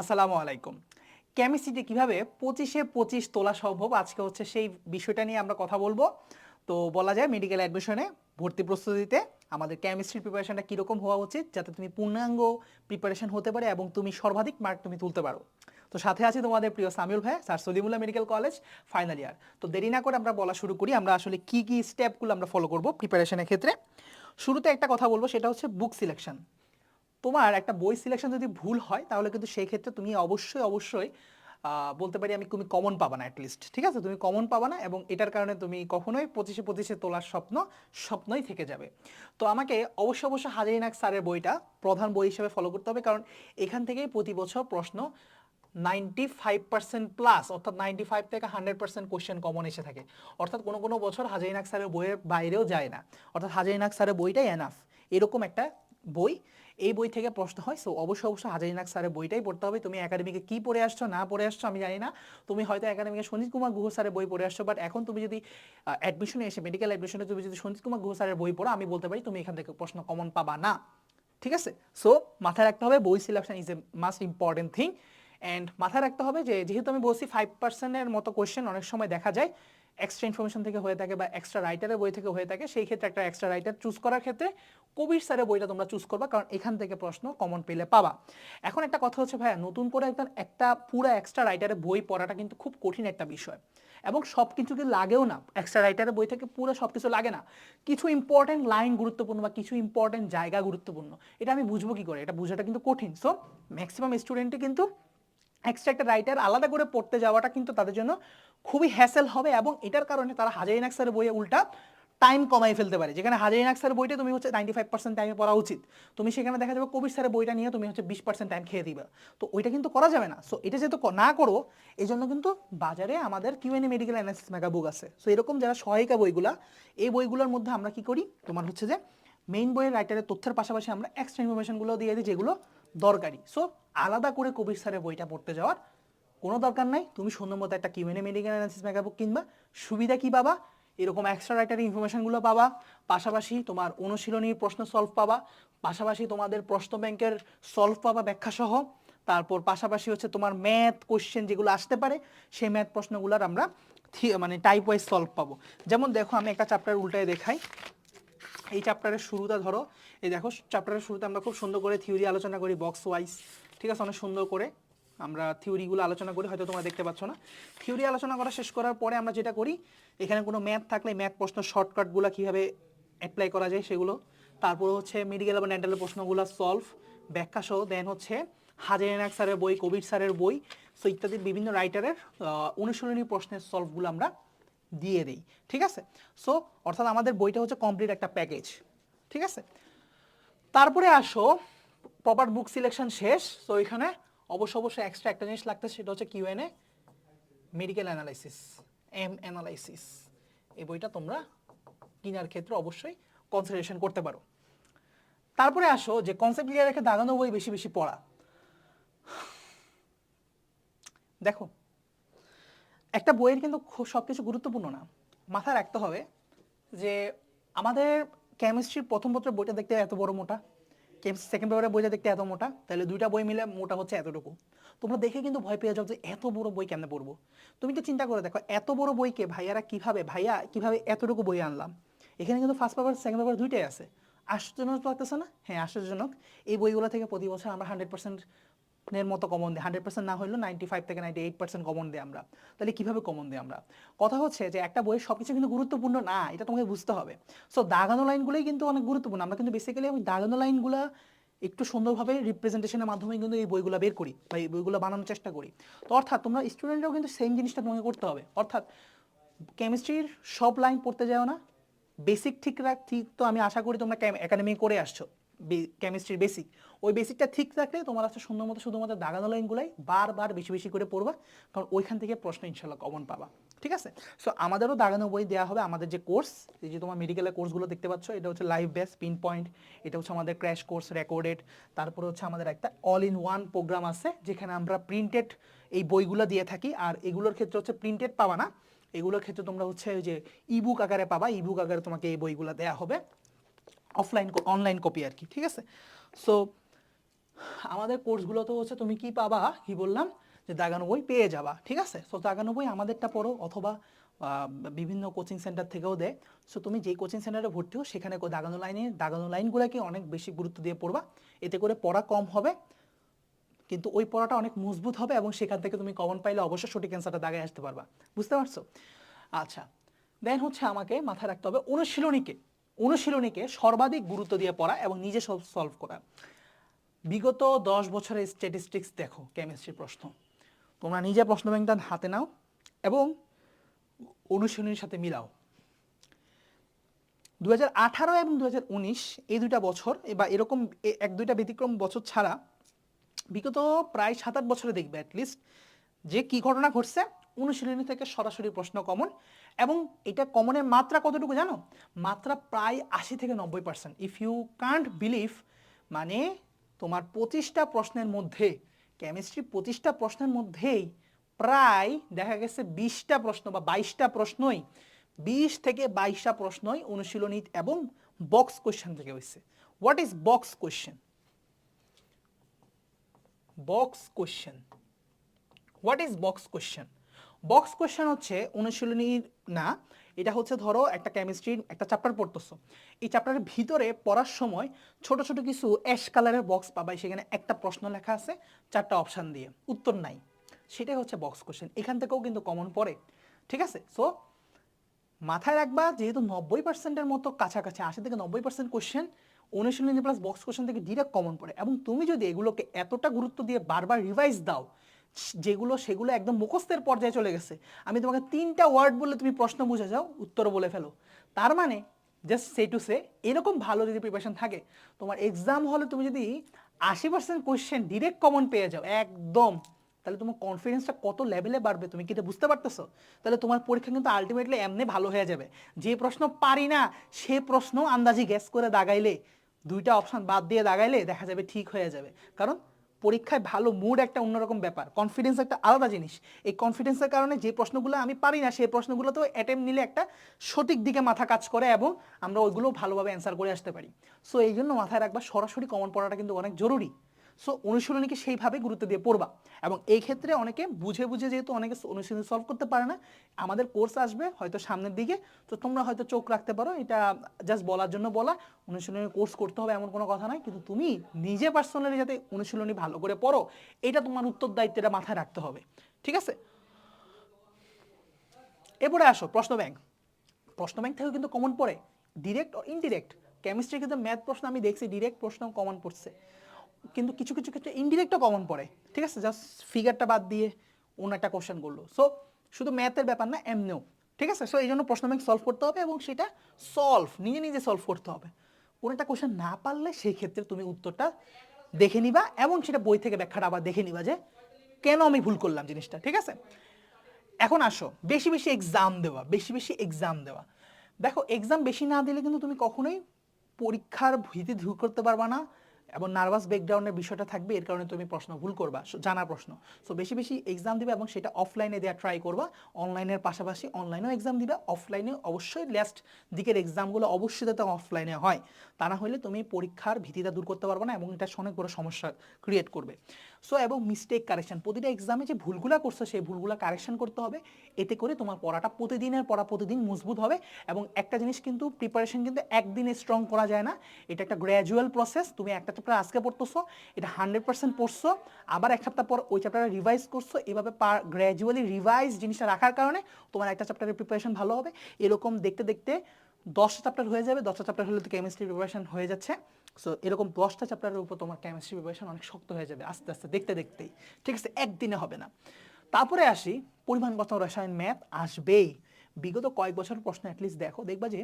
আসসালামু আলাইকুম। কেমিস্ট্রিতে কীভাবে পঁচিশে পঁচিশ তোলা সম্ভব? আজকে হচ্ছে সেই বিষয়টা নিয়ে আমরা কথা বলব। তো বলা যায় মেডিকেল অ্যাডমিশনে ভর্তি প্রস্তুতিতে আমাদের কেমিস্ট্রির প্রিপারেশনটা কীরকম হওয়া উচিত যাতে তুমি পূর্ণাঙ্গ প্রিপারেশন হতে পারে এবং তুমি সর্বাধিক মার্ক তুমি তুলতে পারো। তো সাথে আছে তোমাদের প্রিয় সামিউল ভাই, sir Salimullah medical college final year তো দেরি না করে আমরা বলা শুরু করি। আমরা আসলে কি কি স্টেপগুলো আমরা ফলো করব প্রিপারেশনের ক্ষেত্রে। শুরুতে একটা কথা বলব, সেটা হচ্ছে বুক সিলেকশন তোমার একটা বই সিলেকশন যদি ভুল হয়, তাহলে কিন্তু সেই ক্ষেত্রে তুমি অবশ্যই অবশ্যই বলতে পারি আমি তুমি কমন পাবা না অ্যাটলিস্ট ঠিক আছে? তুমি কমন পাবা না এবং এটার কারণে তুমি কখনোই পঁচিশে পঁচিশে তোলার স্বপ্ন, স্বপ্নই থেকে যাবে। তো আমাকে অবশ্যই অবশ্যই হাজারিনাক স্যারের বইটা প্রধান বই হিসেবে ফলো করতে হবে কারণ এখান থেকেই প্রতি বছর প্রশ্ন নাইনটি ফাইভ পার্সেন্ট প্লাস অর্থাৎ নাইনটি ফাইভ থেকে হান্ড্রেড পার্সেন্ট কোশ্চেন কমন এসে থাকে। অর্থাৎ কোনো কোনো বছর হাজারিনাক স্যারের বইয়ের বাইরেও যায় না। অর্থাৎ হাজারিনাক স্যারের বইটাই এনাফ এরকম একটা বই এই বই থেকে প্রশ্ন হয় সো অবশ্যই অবশ্যই হাজারিনাক স্যারের বইটাই পড়তে হবে। তুমি একাডেমিকে কি পড়ে আসছো, না পড়ে আসছো, আমি জানি না। তুমি হয়তো একাডেমিকে সঞ্জিত কুমার গুহ স্যারের বই পড়ে আসছো বাট এখন তুমি যদি অ্যাডমিশনে এসে মেডিকেল অ্যাডমিশনে তুমি যদি সঞ্জিত কুমার গুহ স্যারের বই পড়ো, আমি বলতে পারি তুমি এখান থেকে প্রশ্ন কমন পাবা না। ঠিক আছে? সো মাথায় রাখতে হবে, বই selection is a must important thing and মাথায় রাখতে হবে যে, যেহেতু আমি বলছি ফাইভ পার্সেন্টের মতো কোয়েশ্চেন অনেক সময় দেখা যায় এক্সট্রা ইনফরমেশন থেকে হয়ে থাকে বা এক্সট্রা রাইটারের বই থেকে হয়ে থাকে, সেই ক্ষেত্রে একটা এক্সট্রা রাইটার চুজ করার ক্ষেত্রে কবির স্যারের বইটা তোমরা চুজ করবা, কারণ এখান থেকে প্রশ্ন কমন পেলে পাবা। এখন একটা কথা হচ্ছে, ভাইয়া, নতুন করে একটা একটা পুরো এক্সট্রা রাইটারের বই পড়াটা কিন্তু খুব কঠিন একটা বিষয়। এবং সব কিছু কি লাগেও না এক্সট্রা রাইটারের বই থেকে পুরো সব কিছু লাগে না। কিছু ইম্পর্টেন্ট লাইন গুরুত্বপূর্ণ বা কিছু ইম্পর্টেন্ট জায়গা গুরুত্বপূর্ণ, এটা আমি বুঝব কি করে? এটা বোঝাটা কিন্তু কঠিন। সো ম্যাক্সিমাম স্টুডেন্টই কিন্তু এক্সট্রা একটা রাইটার আলাদা করে পড়তে যাওয়াটা কিন্তু তাদের জন্য খুবই হ্যাসেল হবে এবং এটার কারণে তারা হাজারিন আক্সারের বইয়ে উল্টা টাইম কমাই ফেলতে পারে। যেখানে হাজারিন আক্সারের বইটা তুমি হচ্ছে নাইনটি ফাইভ পার্সেন্ট টাইমে পড়া উচিত। তুমি সেখানে দেখা যাবে কবির স্যারের বইটা নিয়ে তুমি হচ্ছে বিশ পার্সেন্ট টাইম খেয়ে দিবে। তো ওইটা কিন্তু করা যাবে না। সো এটা যেহেতু না করো এই জন্য কিন্তু বাজারে আমাদের QNA medical analysis mega book আছে। সো এরকম যারা সহায়িকা বইগুলা, এই বইগুলোর মধ্যে আমরা কি করি? তোমার হচ্ছে যে মেইন বইয়ের রাইটারের তথ্যের পাশাপাশি আমরা এক্সট্রা ইনফরমেশনগুলো দিয়ে দিই, যেগুলো দরকারি সো আলাদা করে কবির স্যারের বইটা পড়তে যাওয়ার কোনো দরকার নাই। তুমি সুন্দর মতো একটা কিউএনএ মেডিকেল অ্যানালিসিস মেগাবুক কিনবা। সুবিধা কি পাবা? এরকম এক্সট্রা রাইটার ইনফরমেশনগুলো পাবা। পাশাপাশি তোমার অনুশীলনীর প্রশ্ন সলভ পাবা। পাশাপাশি তোমাদের প্রশ্ন ব্যাংকের সলভ পাবা ব্যাখ্যাসহ। তারপর পাশাপাশি হচ্ছে তোমার ম্যাথ কোশ্চেন যেগুলো আসতে পারে, সেই ম্যাথ প্রশ্নগুলোর আমরা মানে টাইপ ওয়াইজ সলভ পাবো। যেমন দেখো, আমি একটা চ্যাপ্টার উল্টায় দেখাই। এই চ্যাপ্টারের শুরুটা ধরো। এই দেখো চ্যাপ্টারের শুরুতে আমরা খুব সুন্দর করে থিওরি আলোচনা করি বক্স ওয়াইজ ঠিক আছে, অনেক সুন্দর করে আমরা থিওরিগুলো আলোচনা করি, হয়তো তোমরা দেখতে পাচ্ছ না। থিওরি আলোচনা করা শেষ করার পরে আমরা যেটা করি, এখানে কোনো ম্যাথ থাকলে ম্যাথ প্রশ্ন শর্টকাটগুলো কীভাবে অ্যাপ্লাই করা যায় সেগুলো। তারপর হচ্ছে মেডিকেল এবং ডেন্টালের প্রশ্নগুলো সলভ ব্যাখ্যা সহ দেন হচ্ছে হাজারিনাক স্যারের বই, কবির স্যারের বই। সো ইত্যাদি বিভিন্ন রাইটারের অনুশীলনী প্রশ্নের সলভগুলো আমরা দিয়ে দেই, ঠিক আছে? সো অর্থাৎ আমাদের বইটা হচ্ছে কমপ্লিট একটা প্যাকেজ ঠিক আছে? তারপরে আসো প্রপার বুক সিলেকশন শেষ তো এখানে অবশ্য অবশ্যই এক্সট্রা একটা জিনিস লাগতেছে, সেটা হচ্ছে QNA medical analysis M analysis এই বইটা তোমরা কেনার ক্ষেত্রে অবশ্যই কনসিডারেশন করতে পারো। তারপরে আসো, যে কনসেপ্ট ক্লিয়ার রেখে দাগানো বই বেশি বেশি পড়া। দেখো একটা বইয়ের কিন্তু সব কিছু গুরুত্বপূর্ণ না। মাথায় রাখতে হবে যে আমাদের কেমিস্ট্রির প্রথম পত্রের বইটা দেখতে এত বড় মোটা কেমিস্ট্রি সেকেন্ড পেপারের বইটা দেখতে এত মোটা, তাহলে দুইটা বই মিলে মোটা হচ্ছে এতটুকু। তোমরা দেখে কিন্তু ভয় পেয়ে যাও যে এত বড় বই কেমনে পড়ব? তুমি তো চিন্তা করে দেখো, এত বড় বইকে ভাইয়ারা কীভাবে, ভাইয়া কীভাবে এতটুকু বই আনলাম? এখানে কিন্তু ফার্স্ট পেপার সেকেন্ড পেপার দুইটাই আছে। আশ্চর্যজনক লাগতেছে না? হ্যাঁ আশ্চর্যজনক। এই বইগুলো থেকে প্রতি বছর আমরা হান্ড্রেড পার্সেন্ট এর মতো কমন দেয়। হান্ড্রেড পার্সেন্ট না হলেও নাইনটি ফাইভ থেকে নাইনটি এইট পার্সেন্ট কমন দেয় আমরা। তাহলে কীভাবে কমন দেয় আমরা? কথা হচ্ছে যে একটা বইয়ের সব কিছু কিন্তু গুরুত্বপূর্ণ না, এটা তোমাকে বুঝতে হবে। সো দাগানো লাইনগুলোই কিন্তু অনেক গুরুত্বপূর্ণ। আমরা কিন্তু বেসিক্যালি ওই দাগানো লাইনগুলো একটু সুন্দরভাবে রিপ্রেজেন্টেশনের মাধ্যমে কিন্তু এই বইগুলো বের করি বা এই বইগুলো বানানোর চেষ্টা করি। তো অর্থাৎ তোমরা স্টুডেন্টরাও কিন্তু সেম জিনিসটা তোমাকে করতে হবে। অর্থাৎ কেমিস্ট্রির সব লাইন পড়তে যাও না। বেসিক ঠিক রাখ, ঠিক তো আমি আশা করি তোমরা একাডেমি করে আসছো। কেমিস্ট্রির বেসিক ওই বেসিকটা ঠিক থাকলে তোমার আছে সুন্দর মতো শুধুমাত্র দাগানো লাইনগুলাই বারবার বেশি বেশি করে পড়বা। কারণ ওইখান থেকে প্রশ্ন ইনশাল্লাহ কমন পাবা। ঠিক আছে? সো আমাদেরও দাগানো বই দেওয়া হবে। আমাদের যে কোর্স এই যে তোমার মেডিকেলের কোর্সগুলো দেখতে পাচ্ছ, এটা হচ্ছে লাইভ বেস পিন পয়েন্ট এটা হচ্ছে আমাদের ক্র্যাশ কোর্স রেকর্ডেড তারপরে হচ্ছে আমাদের একটা অল ইন ওয়ান প্রোগ্রাম আছে, যেখানে আমরা প্রিন্টেড এই বইগুলো দিয়ে থাকি। আর এগুলোর ক্ষেত্রে হচ্ছে প্রিন্টেড পাবা না। এগুলোর ক্ষেত্রে তোমরা হচ্ছে যে ইবুক আকারে পাবা। ইবুক আকারে তোমাকে এই বইগুলো দেওয়া হবে। অফলাইন অনলাইন কপি আর কি, ঠিক আছে? সো আমাদের কোর্সগুলো তো হচ্ছে তুমি কি পাবা? কি বললাম? যে দাগানো বই পেয়ে যাবা, ঠিক আছে? সো দাগানো বই আমাদেরটা পড়ো অথবা বিভিন্ন কোচিং সেন্টার থেকেও দেয় সো তুমি যেই কোচিং সেন্টারে ভর্তি হো সেখানে দাগানো লাইনে দাগানো লাইনগুলোকে অনেক বেশি গুরুত্ব দিয়ে পড়বা। এতে করে পড়া কম হবে, কিন্তু ওই পড়াটা অনেক মজবুত হবে এবং সেখান থেকে তুমি কমন পাইলে অবশ্যই সঠিক অ্যান্সারটা দাগায় আসতে পারবা। বুঝতে পারছ? আচ্ছা দেন হচ্ছে আমাকে মাথায় রাখতে হবে অনুশীলনীকে। অনুশীলনীকে সর্বাধিক গুরুত্ব দিয়ে পড়া এবং নিজে সব সলভ করা। বিগত দশ বছরের স্ট্যাটিস্টিক্স দেখো কেমিস্ট্রির প্রশ্ন। তোমরা নিজে প্রশ্ন ব্যাংকটা হাতে নাও এবং অনুশীলনীর সাথে মিলাও। দু আঠারো এবং দু এই দুইটা বছর বা এরকম এক দুইটা ব্যতিক্রম বছর ছাড়া বিগত প্রায় সাত আট বছরে দেখবে অ্যাটলিস্ট যে কি ঘটনা ঘটছে অনুশীলনী থেকে সরাসরি প্রশ্ন কমন এবং এটা কমনের মাত্রা কতটুকু জানো? মাত্রা প্রায় আশি থেকে নব্বই percent if you can't believe মানে তোমার পঁচিশটা প্রশ্নের মধ্যে কেমিস্ট্রি পঁচিশটা প্রশ্নের মধ্যেই প্রায় দেখা গেছে বিশটা প্রশ্ন বা বাইশটা প্রশ্নই, বিশ থেকে বাইশটা প্রশ্নই অনুশীলনী এবং বক্স কোয়েশ্চেন থেকে হয়েছে। What is box question box question what is box question box question হচ্ছে অনুশীলনীর না, এটা হচ্ছে ধরো একটা কেমিস্ট্রির একটা চ্যাপ্টার পড়তেছো। এই চ্যাপ্টারের ভিতরে পড়ার সময় ছোট ছোট কিছু অ্যাশ কালারের বক্স পাবাই সেখানে একটা প্রশ্ন লেখা আছে, চারটা অপশান দিয়ে, উত্তর নাই। সেটাই হচ্ছে বক্স কোয়েশ্চেন এখান থেকেও কিন্তু কমন পড়ে, ঠিক আছে? সো মাথায় রাখবা, যেহেতু নব্বই পার্সেন্টের মতো কাছাকাছি, আশি থেকে নব্বই পার্সেন্ট কোশ্চেন অনুশীলনী প্লাস বক্স কোশ্চেন থেকে ডিরেক্ট কমন পড়ে। এবং তুমি যদি এগুলোকে এতটা গুরুত্ব দিয়ে বারবার রিভাইজ দাও যেগুলো, সেগুলো একদম মুখস্থের পর্যায়ে চলে গেছে। আমি তোমাকে তিনটা ওয়ার্ড বলে তুমি প্রশ্ন বুঝে যাও উত্তর বলে ফেলো। তার মানে জাস্ট সে টু সে এরকম ভালো যদি প্রিপারেশন থাকে, তোমার এক্সাম হলে তুমি যদি আশি পার্সেন্ট কোশ্চেন ডিরেক্ট কমন পেয়ে যাও, একদম, তাহলে তোমার কনফিডেন্সটা কত লেভেলে বাড়বে, তুমি কি এটা বুঝতে পারতেছো? তাহলে তোমার পরীক্ষা কিন্তু আলটিমেটলি এমনি ভালো হয়ে যাবে। যে প্রশ্ন পারি না, সে প্রশ্ন আন্দাজি গ্যাস করে দাগাইলে, দুইটা অপশন বাদ দিয়ে দাগাইলে দেখা যাবে ঠিক হয়ে যাবে। কারণ পরীক্ষায় ভালো মুড একটা অন্যরকম ব্যাপার। কনফিডেন্স একটা আলাদা জিনিস। এই কনফিডেন্সের কারণে যে প্রশ্নগুলো আমি পারি না, সেই প্রশ্নগুলো তো অ্যাটেম্প নিলে একটা সঠিক দিকে মাথা কাজ করে এবং আমরা ওইগুলো ভালোভাবে অ্যান্সার করে আসতে পারি। সো এই জন্য মাথায় রাখবা, সরাসরি কমন পড়াটা কিন্তু অনেক জরুরি। সো অনুশীলনীকে সেইভাবে গুরুত্ব দিয়ে পড়বা। এবং এই ক্ষেত্রে অনেকে বুঝে বুঝে যেহেতু অনেকে অনুশীলনী সলভ করতে পারে না, আমাদের কোর্স আসবে হয়তো সামনের দিকে। তো তোমরা হয়তো চোখ রাখতে পারো, এটা জাস্ট বলার জন্য বলা। অনুশীলনী কোর্স করতে হবে এমন কোনো কথা নাই, কিন্তু তুমি নিজে পার্সোনালি যাতে অনুশীলনী ভালো করে পড়ো, এটা তোমার উত্তরদায়িত্বটা মাথায় রাখতে হবে। ঠিক আছে? এরপরে আসো, প্রশ্ন ব্যাংক প্রশ্ন ব্যাংক থেকেও কিন্তু কমন পড়ে। ডিরেক্ট ও ইনডিরেক্ট কেমিস্ট্রি কিন্তু ম্যাথ প্রশ্ন আমি দেখছি ডিরেক্ট প্রশ্ন কমন পড়ছে। কিন্তু কিছু কিছু ক্ষেত্রে ইনডিরেক্টও কমন পড়ে। ঠিক আছে? জাস্ট ফিগারটা বাদ দিয়ে অন্য একটা কোশ্চেন করল। সো শুধু ম্যাথের ব্যাপার না, এমনিও। ঠিক আছে? সো এই জন্য প্রশ্ন ব্যাংক সলভ করতে হবে এবং সেটা সলভ নিজে নিজে সলভ করতে হবে। কোনো একটা কোশ্চেন না পারলে সেই ক্ষেত্রে তুমি উত্তরটা দেখে নিবা এবং সেটা বই থেকে ব্যাখ্যাটা আবার দেখে নিবা যে কেন আমি ভুল করলাম জিনিসটা। ঠিক আছে? এখন আসো। বেশি বেশি এক্সাম দেওয়া, বেশি বেশি এক্সাম দেওয়া। দেখো এক্সাম বেশি না দিলে কিন্তু তুমি কখনোই পরীক্ষার ভীতি দূর করতে পারবা না। এবং নার্ভাস ব্যাকগ্রাউন্ডের বিষয়টা থাকবে, এর কারণে তুমি প্রশ্ন ভুল করবা জানা প্রশ্ন। সো বেশি বেশি এক্সাম দিবে এবং সেটা অফলাইনে দেওয়া ট্রাই করবা অনলাইনের পাশাপাশি অনলাইনেও এক্সাম দিবে অফলাইনে অবশ্যই লাস্ট দিকের এক্সামগুলো অবশ্যই যাতে অফলাইনে হয়। তা না হলে তুমি পরীক্ষার ভীতিটা দূর করতে পারবে না এবং এটা অনেক বড় সমস্যা ক্রিয়েট করবে। সো এবং মিস্টেক কারেকশন প্রতিটা এক্সামে যে ভুলগুলো করছ, সেই ভুলগুলো কারেকশন করতে হবে। এতে করে তোমার পড়াটা প্রতিদিনের পড়া প্রতিদিন মজবুত হবে এবং একটা জিনিস কিন্তু প্রিপারেশন কিন্তু একদিনে স্ট্রং করা যায় না। এটা একটা গ্র্যাজুয়াল প্রসেস তুমি একটা চ্যাপ্টার আজকে পড়তেছো, এটা হান্ড্রেড পার্সেন্ট পড়ছো, আবার এক সপ্তাহ পর ওই চ্যাপ্টারটা রিভাইজ করছ, এভাবে পার গ্র্যাজুয়ালি রিভাইজ জিনিসটা রাখার কারণে তোমার একটা চ্যাপ্টারের প্রিপারেশন ভালো হবে। এরকম দেখতে দেখতে দশটা চ্যাপ্টার হয়ে যাবে, দশটা চ্যাপ্টার হলে তো কেমিস্ট্রি প্রিপারেশন হয়ে যাচ্ছে। সো এরকম দশটা চ্যাপ্টারের উপর তোমার কেমিস্ট্রি প্রিপারেশন অনেক শক্ত হয়ে যাবে আস্তে আস্তে, দেখতে দেখতেই। ঠিক আছে? একদিনে হবে না। তারপরে আসি পরিমাণগত রসায়ন ম্যাথ আসবেই। বিগত কয়েক বছর প্রশ্ন অ্যাটলিস্ট দেখো, দেখবা যে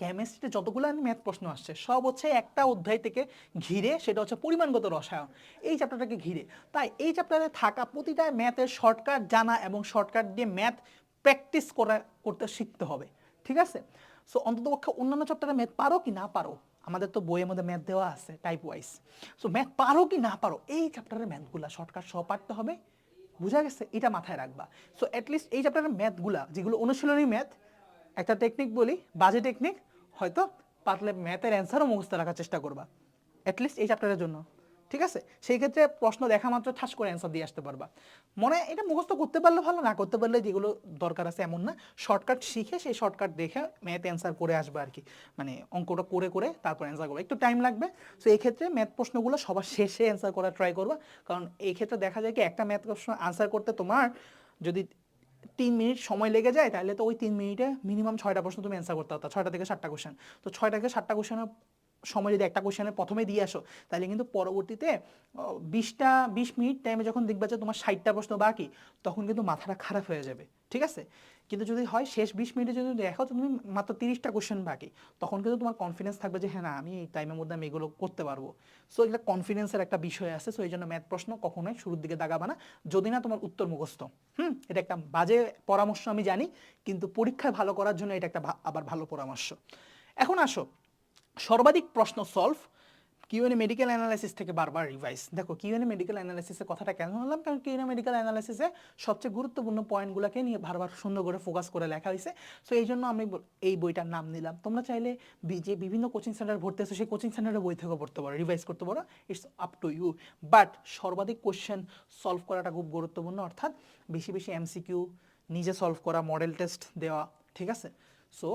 কেমিস্ট্রিতে যতগুলো আমি ম্যাথ প্রশ্ন আসছে, সব হচ্ছে একটা অধ্যায় থেকে ঘিরে সেটা হচ্ছে পরিমাণগত রসায়ন। এই চ্যাপ্টারটাকে ঘিরে। তাই এই চ্যাপ্টারে থাকা প্রতিটা ম্যাথের শর্টকাট জানা এবং শর্টকাট দিয়ে ম্যাথ প্র্যাকটিস করা, করতে শিখতে হবে। ঠিক আছে? সো অন্ততপক্ষে অন্যান্য চ্যাপ্টারে ম্যাথ পারো কি না পারো? আমাদের তো বইয়ের মধ্যে ম্যাথ দেওয়া আছে টাইপ ওয়াইজ সো ম্যাথ পারো কি না পারো, এই চ্যাপ্টারের ম্যাথগুলো শর্টকাট সব পারতে হবে, বুঝা গেছে, এটা মাথায় রাখবা। সো অ্যাটলিস্ট এই চ্যাপ্টারের ম্যাথগুলা যেগুলো অনুশীলনী ম্যাথ একটা টেকনিক বলি, বাজে টেকনিক হয়তো পারলে ম্যাথের অ্যান্সারও মুখস্থ রাখার চেষ্টা করবা অ্যাটলিস্ট এই চ্যাপ্টারের জন্য। ঠিক আছে? সেই ক্ষেত্রে প্রশ্ন দেখা মাত্র ঠাস করে অ্যান্সার দিয়ে আসতে পারবা। মনে এটা মুখস্থ করতে পারলে ভালো, না করতে পারলে যেগুলো দরকার আছে এমন না। শর্টকাট শিখে সেই শর্টকাট দেখে ম্যাথ অ্যান্সার করে আসবে আর কি। মানে অঙ্কটা করে করে তারপর অ্যান্সার করবে। একটু টাইম লাগবে। সো এই ক্ষেত্রে ম্যাথ প্রশ্নগুলো সবার শেষে অ্যান্সার করার ট্রাই করবা। কারণ এই ক্ষেত্রে দেখা যায় কি, একটা ম্যাথ প্রশ্ন আনসার করতে তোমার যদি তিন মিনিট সময় লেগে যায়, তাহলে তো ওই তিন মিনিটে মিনিমাম ছয়টা প্রশ্ন তুমি অ্যান্সার করতে পারতো। ছয়টা থেকে সাতটা কোশ্চেন তো ছয়টা থেকে সাতটা কোশ্চেনের সময় যদি একটা কোশ্চেনের প্রথমে দিয়ে আসো, তাহলে কিন্তু পরবর্তীতে বিশটা, বিশ মিনিট টাইমে যখন দেখবে যে তোমার ষাটটা প্রশ্ন বাকি, তখন কিন্তু মাথাটা খারাপ হয়ে যাবে, ঠিক আছে? কিন্তু যদি হয় শেষ বিশ মিনিটে যদি দেখো তুমি মাত্র তিরিশটা কোশ্চেন বাকি, তখন কিন্তু তোমার কনফিডেন্স থাকবে যে হ্যাঁ না, আমি এই টাইমের মধ্যে আমি এগুলো করতে পারব। সো এটা কনফিডেন্সের একটা বিষয় আছে সো এই জন্য ম্যাথ প্রশ্ন কখনোই শুরুর দিকে দাগাবা না, যদি না তোমার উত্তর মুখস্থ, হুম? এটা একটা বাজে পরামর্শ আমি জানি, কিন্তু পরীক্ষায় ভালো করার জন্য এটা একটা আবার ভালো পরামর্শ। এখন আসো সর্বাধিক প্রশ্ন সলভ কিউএনএ মেডিকেল অ্যানালাইসিস থেকে বারবার রিভাইস দেখো কিউএনএ মেডিকেল অ্যানালাইসিসের কথাটা কেন বললাম? কারণ কিউএনএ মেডিকেল অ্যানালাইসিসে সবচেয়ে গুরুত্বপূর্ণ পয়েন্টগুলোকে নিয়ে বারবার সুন্দর করে ফোকাস করে লেখা হয়েছে। সো এই জন্য আমি এই বইটার নাম নিলাম। তোমরা চাইলে যে বিভিন্ন কোচিং সেন্টার ভর্তি আছে, সেই কোচিং সেন্টারে বই থেকেও পড়তে পারো রিভাইজ করতে পারো। It's up to you but সর্বাধিক কোশ্চেন সলভ করাটা খুব গুরুত্বপূর্ণ, অর্থাৎ বেশি বেশি এমসিকিউ নিজে সলভ করা মডেল টেস্ট দেওয়া, ঠিক আছে? সো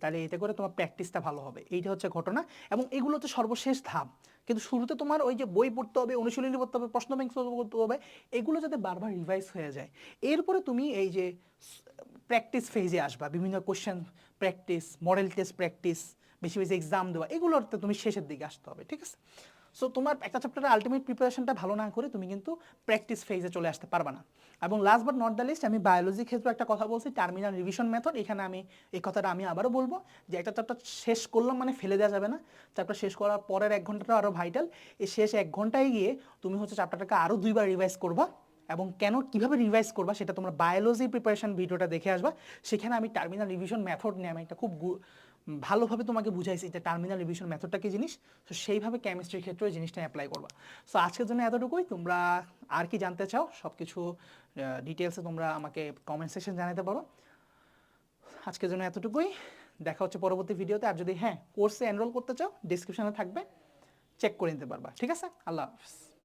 তাহলে এতে করে তোমার প্র্যাকটিসটা ভালো হবে। এইটা হচ্ছে ঘটনা এবং এগুলো হচ্ছে সর্বশেষ ধাপ। কিন্তু শুরুতে তোমার ওই যে বই পড়তে হবে, অনুশীলনী পড়তে হবে, প্রশ্ন ব্যাংক করতে হবে, এগুলো যাতে বারবার রিভাইজ হয়ে যায়। এরপরে তুমি এই যে প্র্যাকটিস ফেজে আসবা, বিভিন্ন question practice model test practice বেশি বেশি এক্সাম দেওয়া এগুলোতে তুমি শেষের দিকে আসতে হবে, ঠিক আছে? সো তোমার একটা চ্যাপ্টারের আলটিমেট প্রিপারেশনটা ভালো না করে তুমি কিন্তু প্র্যাকটিস ফেজে চলে আসতে পারবা না। এবং last but not the least আমি বায়োলজি ক্ষেত্রে একটা কথা বলছি টার্মিনাল রিভিশন মেথড এখানে আমি, এই কথাটা আমি আবারও বলব যে একটা চ্যাপ্টার শেষ করলাম মানে ফেলে দেওয়া যাবে না। চ্যাপ্টার শেষ করার পরের এক ঘন্টাটা আরও ভাইটাল এই শেষ এক ঘন্টায় গিয়ে তুমি হচ্ছে চ্যাপ্টারটাকে আরও দুইবার রিভাইজ করবা এবং কেন, কীভাবে রিভাইজ করবা সেটা তোমরা বায়োলজি প্রিপারেশন ভিডিওটা দেখে আসবা। সেখানে আমি টার্মিনাল রিভিশন মেথড নিয়ে আমি একটা খুব ভালোভাবে তোমাকে বুঝাইছি যে টার্মিনাল রিভিশন মেথডটা কি জিনিস? তো সেইভাবে কেমিস্ট্রির ক্ষেত্রে জিনিসটা অ্যাপ্লাই করবা। সো আজকের জন্য এতটুকুই। তোমরা আর কি জানতে চাও সব কিছু ডিটেলসে তোমরা আমাকে কমেন্ট সেকশন জানাতে পারো। আজকের জন্য এতটুকুই। দেখা হচ্ছে পরবর্তী ভিডিওতে আর যদি হ্যাঁ কোর্সে এনরোল করতে চাও ডিসক্রিপশনে থাকবে। চেক করে নিতে পারবা। ঠিক আছে? আল্লাহ হাফিজ।